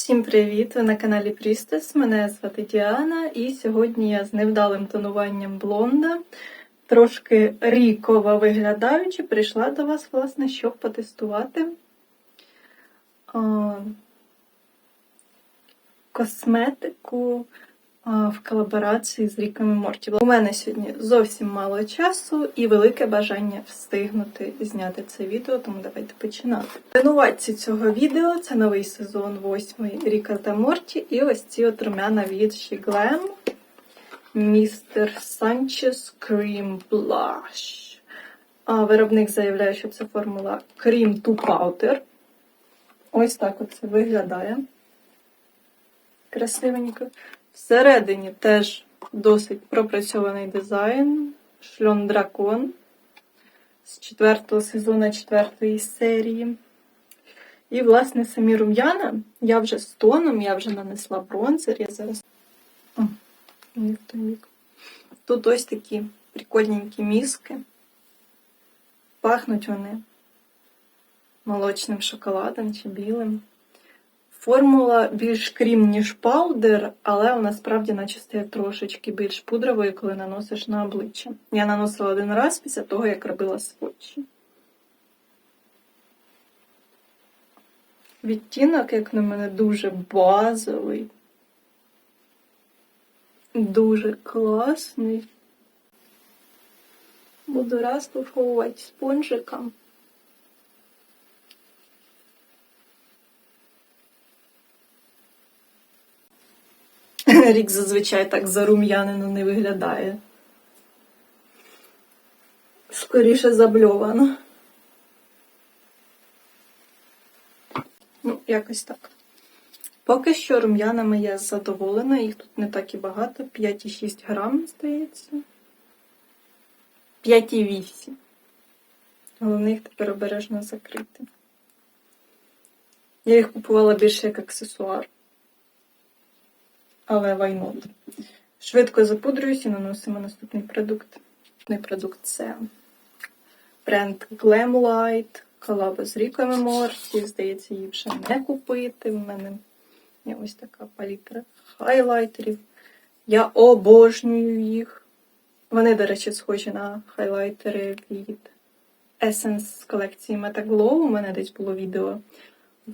Всім привіт! Ви на каналі Прістес. Мене звати Діана, і сьогодні я з невдалим тонуванням блонда, трошки рікова виглядаючи, прийшла до вас, власне, щоб потестувати косметику в колаборації з Ріком і Морті. У мене сьогодні зовсім мало часу і велике бажання встигнути зняти це відео, тому давайте починати. Винуватці цього відео це новий сезон восьмий Ріка та Морті, і ось ці от румяна від She Glam Містер Санчес Cream Blush. А виробник заявляє, що це формула Cream to Powder. Ось так це виглядає. Красивенько. Всередині теж досить пропрацьований дизайн. Шльон Дракон з четвертого сезону четвертої серії. І, власне, самі рум'яна. Я вже з тоном, я вже нанесла бронзер. Я зараз. О. Тут ось такі прикольненькі мізки. Пахнуть вони молочним шоколадом чи білим. Формула більш крім, ніж паудер, але вона справді наче стає трошечки більш пудровою, коли наносиш на обличчя. Я наносила один раз після того, як робила сводчі. Відтінок, як на мене, дуже базовий. Дуже класний. Буду розтушовувати спонжиком. Рік зазвичай так зарум'янено не виглядає. Скоріше забльовано. Ну, якось так. Поки що рум'янами я задоволена, їх тут не так і багато. 5,6 грам, здається. 5,8. Головне їх тепер обережно закрити. Я їх купувала більше як аксесуар але why not? Швидко запудрююсь і наносимо наступний продукт. Наступний продукт це бренд Glamlight, колаба з Ріком і Здається, її вже не купити. В мене є ось така палітра хайлайтерів. Я обожнюю їх. Вони, до речі, схожі на хайлайтери від Essence з колекції Metaglow. У мене десь було відео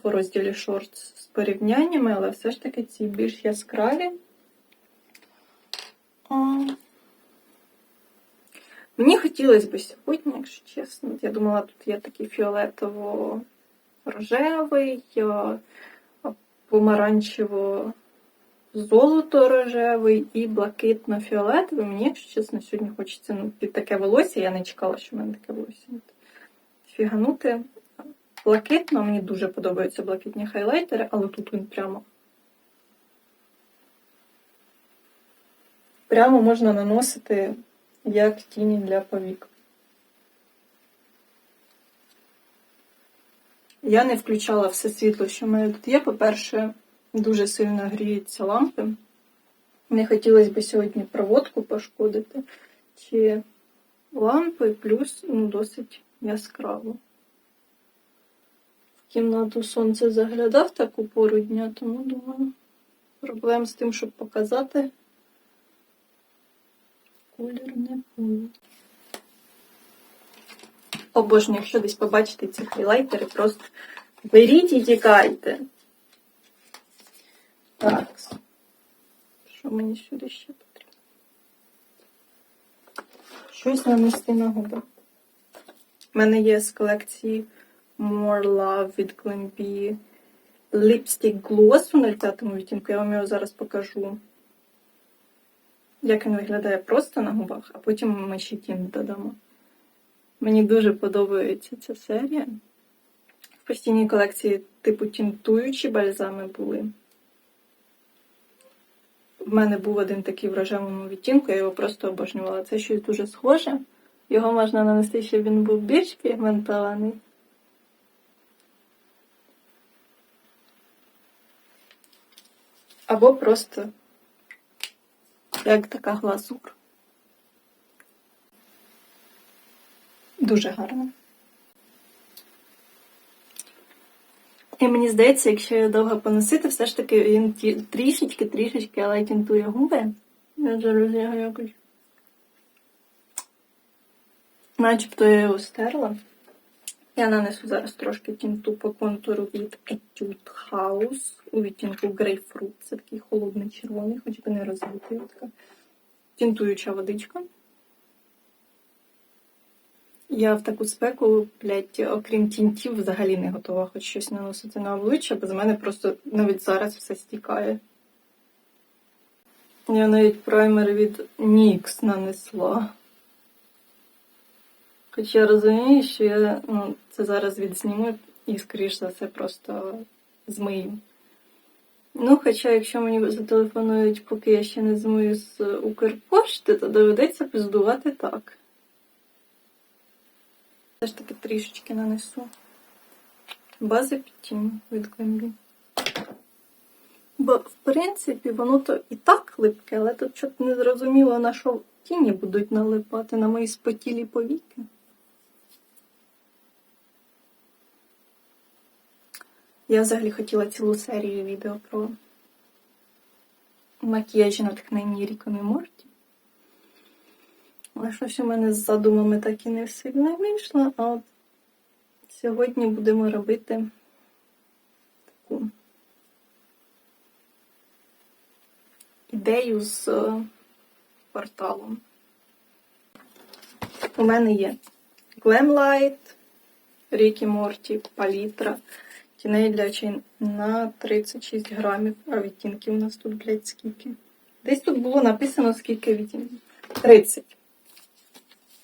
в розділі Shorts з порівняннями, але все ж таки ці більш яскраві. Мені хотілося б сьогодні, якщо чесно. Я думала, тут є такий фіолетово-рожевий, помаранчево-золото-рожевий і блакитно-фіолетовий. Мені, якщо чесно, сьогодні хочеться ну, під таке волосся. Я не чекала, що в мене таке волосся. Фіганути блакитно. Мені дуже подобаються блакитні хайлайтери, але тут він прямо. Прямо можна наносити як тіні для повік. Я не включала все світло, що в мене тут є. По-перше, дуже сильно гріються лампи. Не хотілося б сьогодні проводку пошкодити. Чи лампи плюс ну, досить яскраво кімнату сонце заглядав таку пору дня, тому думаю, проблем з тим, щоб показати, колір не було. Обожнюю, якщо десь побачите ці хайлайтери, просто беріть і тікайте. Так. Що мені сюди ще потрібно? Щось нанести на губи. У мене є з колекції More Love від Glambi Lipstick Gloss у 05 відтінку. Я вам його зараз покажу. Як він виглядає просто на губах, а потім ми ще тінт додамо. Мені дуже подобається ця серія. В постійній колекції типу тінтуючі бальзами були. В мене був один такий в рожевому відтінку, я його просто обожнювала. Це щось дуже схоже. Його можна нанести, щоб він був більш пігментований. Або просто як така глазур. Дуже гарно. І мені здається, якщо я довго поносити, все ж таки він трішечки, трішечки, але тінтує губи. Я зараз його якось. Начебто я його стерла. Я нанесу зараз трошки тінту по контуру від Etude House у відтінку Grapefruit. Це такий холодний червоний, хоч би не розбитий. Така тінтуюча водичка. Я в таку спеку, блядь, окрім тінтів, взагалі не готова хоч щось наносити на обличчя, бо з мене просто навіть зараз все стікає. Я навіть праймер від NYX нанесла. Хоч я розумію, що я ну, це зараз відзніму і, скоріш за все, просто змию. Ну, хоча, якщо мені зателефонують, поки я ще не змию з Укрпошти, то доведеться піздувати так. Все ж таки трішечки нанесу. Бази під тінь від Глембі. Бо, в принципі, воно то і так липке, але тут щось не зрозуміло, на що тіні будуть налипати на мої спотілі повіки. Я взагалі хотіла цілу серію відео про макіяжі натхненні Ріком і Морті. Але щось у мене з задумами так і не сильно вийшло. А от сьогодні будемо робити таку ідею з е, порталом. У мене є Glamlight, Рікі Морті, палітра, тіней для очей на 36 грамів, а відтінків у нас тут, блядь, скільки. Десь тут було написано, скільки відтінків. 30.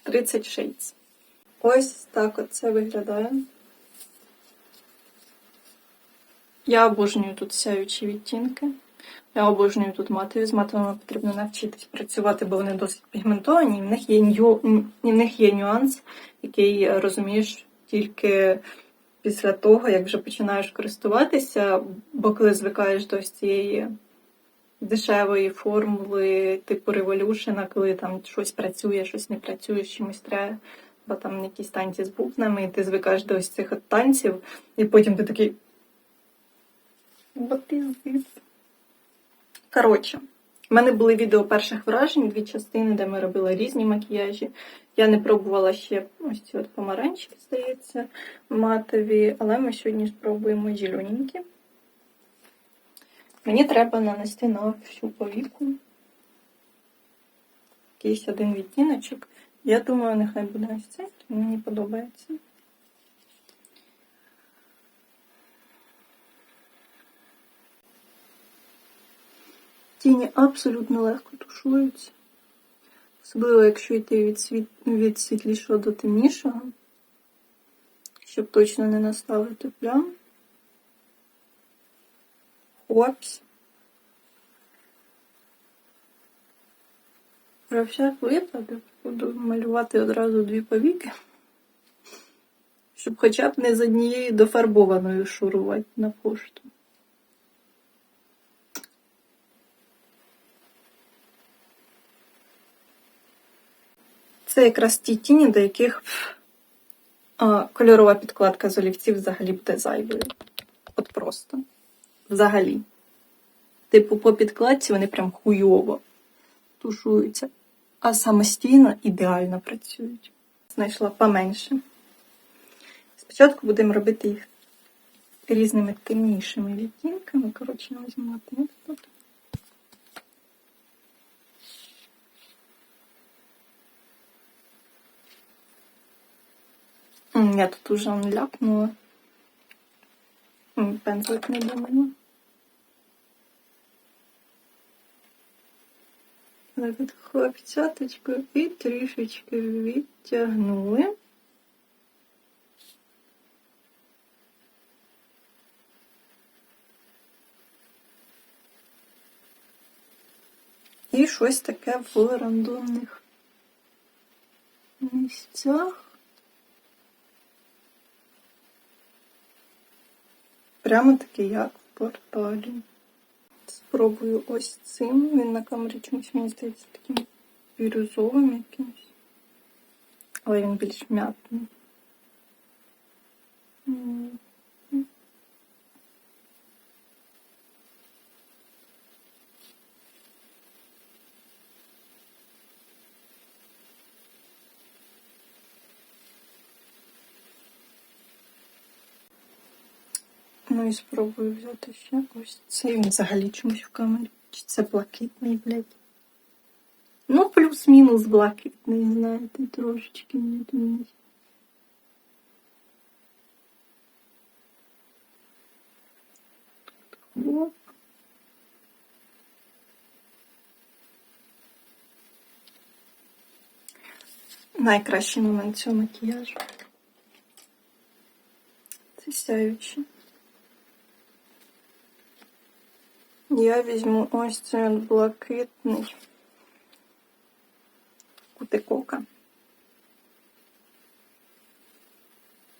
30 шейдс. Ось так от це виглядає. Я обожнюю тут сяючі відтінки. Я обожнюю тут матові. З матовими потрібно навчитись працювати, бо вони досить пігментовані. І в них є, ню... і в них є нюанс, який е, розумієш тільки після того, як вже починаєш користуватися, бо коли звикаєш до цієї дешевої формули, типу Revolution, коли там щось працює, щось не працює, чимось треба, бо там якісь танці з бубнами, і ти звикаєш до ось цих от танців, і потім ти такий. What is this? Коротше, в мене були відео перших вражень, дві частини, де ми робили різні макіяжі. Я не пробувала ще ось ці от помаранчеві, здається, матові, але ми сьогодні спробуємо зелененькі. Мені треба нанести на всю повіку якийсь один відтіночок. Я думаю, нехай буде ось цей, мені подобається. Тіні абсолютно легко тушуються. Особливо, якщо йти від, світ... від світлішого до темнішого, щоб точно не наставити плям. Опс. Про всяк випадок буду малювати одразу дві повіки, щоб хоча б не з однією дофарбованою шурувати на пошту. Це якраз ті тіні, до яких кольорова підкладка з олівців взагалі буде зайвою. От просто. Взагалі. Типу, по підкладці вони прям хуйово тушуються. А самостійно ідеально працюють. Знайшла поменше. Спочатку будемо робити їх різними темнішими відтінками. Коротше, візьму тут. Я тут уже ляпнула. Пензлик не думала. Так от хлопцяточку і трішечки відтягнули. І щось таке в рандомних місцях. Прямо таки як в порталі. Спробую ось цим. Він на камері чомусь, мені здається, таким бірюзовим якимось. Але він більш м'ятний. Ну і спробую взяти ще ось цей. Він взагалі чомусь в камері. Чи це блакитний, блядь? Ну, плюс-мінус блакитний, знаєте, трошечки мені. Оп. Найкращий момент цього макіяжу. Це сяюче. Я візьму ось цей блакитний кутикока.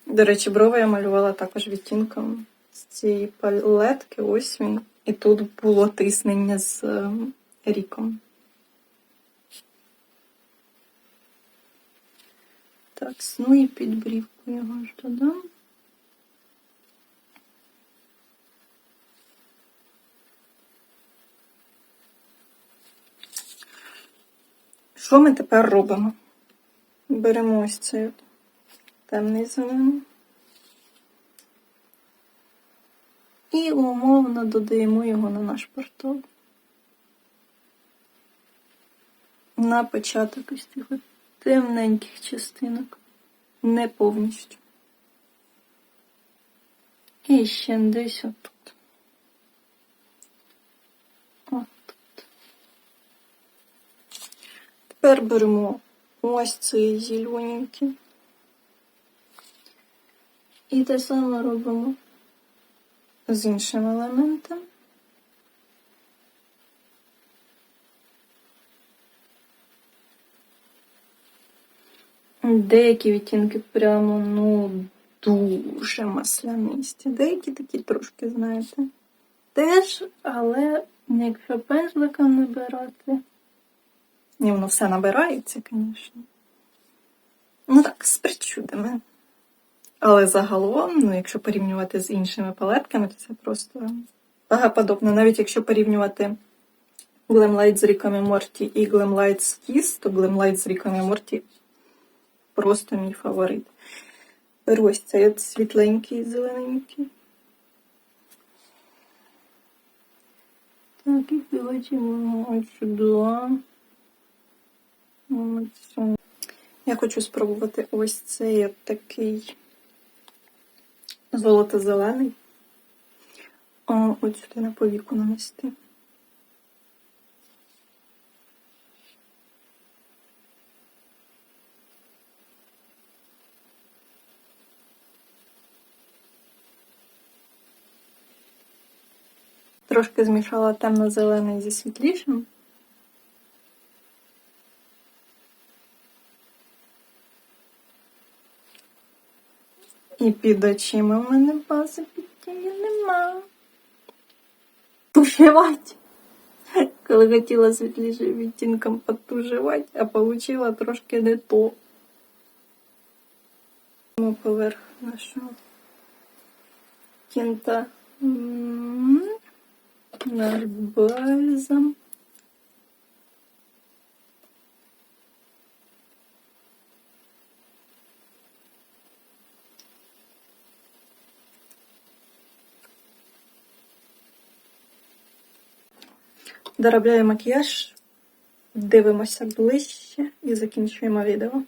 До речі, брови я малювала також відтінком з цієї палетки. Ось він. І тут було тиснення з ем, ріком. Так, ну і під брівку його ж додам. Що ми тепер робимо? Беремо ось цей от темний зелений. І умовно додаємо його на наш портал. На початок ось цих темненьких частинок. Не повністю. І ще десь отут. Тепер беремо ось цей зелененький. І те саме робимо з іншим елементом. Деякі відтінки прямо, ну, дуже маслянисті. Деякі такі трошки, знаєте, теж, але якщо пензликом набирати. Ні, воно все набирається, звісно. Ну так, з причудами. Але загалом, ну, якщо порівнювати з іншими палетками, то це просто багаподобно. Навіть якщо порівнювати Glamlight з Ріком і Морті і Glamlight з Kiss, то Glamlight з Ріком і Морті просто мій фаворит. Ось цей от світленький, зелененький. Так, і прилетимо ось сюди. Я хочу спробувати ось цей такий золото-зелений. Ось сюди на повіку нанести. Трошки змішала темно-зелений зі світлішим. І під очима в мене бази під тіні нема. Тушевать. Коли хотіла світлішим відтінком потушевать, а получила трошки не то. Ми поверх нашого кінта. Наш бальзам. Доробляю макіяж, дивимося ближче і закінчуємо відео.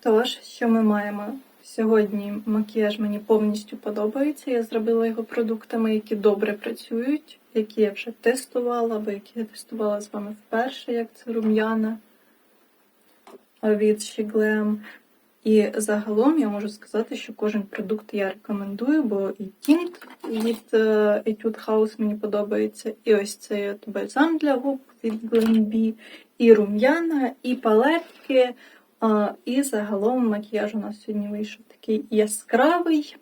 Тож, що ми маємо? Сьогодні макіяж мені повністю подобається. Я зробила його продуктами, які добре працюють, які я вже тестувала, або які я тестувала з вами вперше, як це рум'яна від Shiglem. І загалом я можу сказати, що кожен продукт я рекомендую, бо і тінт від е, Etude House мені подобається, і ось цей от бальзам для губ від Glambi, і рум'яна, і палетки. І загалом макіяж у нас сьогодні вийшов такий яскравий.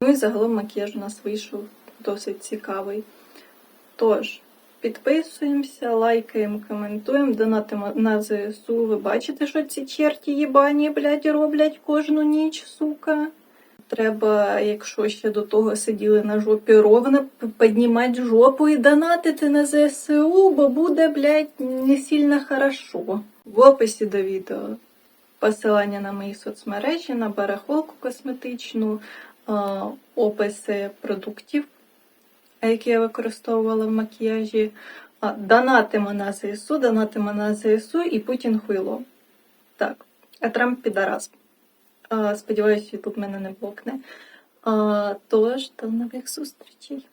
Ну і загалом макіяж у нас вийшов досить цікавий. Тож, підписуємося, лайкаємо, коментуємо, донатимо на ЗСУ. Ви бачите, що ці черті їбані, блядь, роблять кожну ніч, сука. Треба, якщо ще до того сиділи на жопі ровно, піднімати жопу і донатити на ЗСУ, бо буде, блядь, не сильно хорошо. В описі до відео посилання на мої соцмережі, на барахолку косметичну, е, описи продуктів, які я використовувала в макіяжі. А, Донатимо на ЗСУ, донатимо на ЗСУ і Путін хуйло. Так, а Трамп підарас. А, Сподіваюсь, Ютуб мене не блокне. Тож, до нових зустрічей.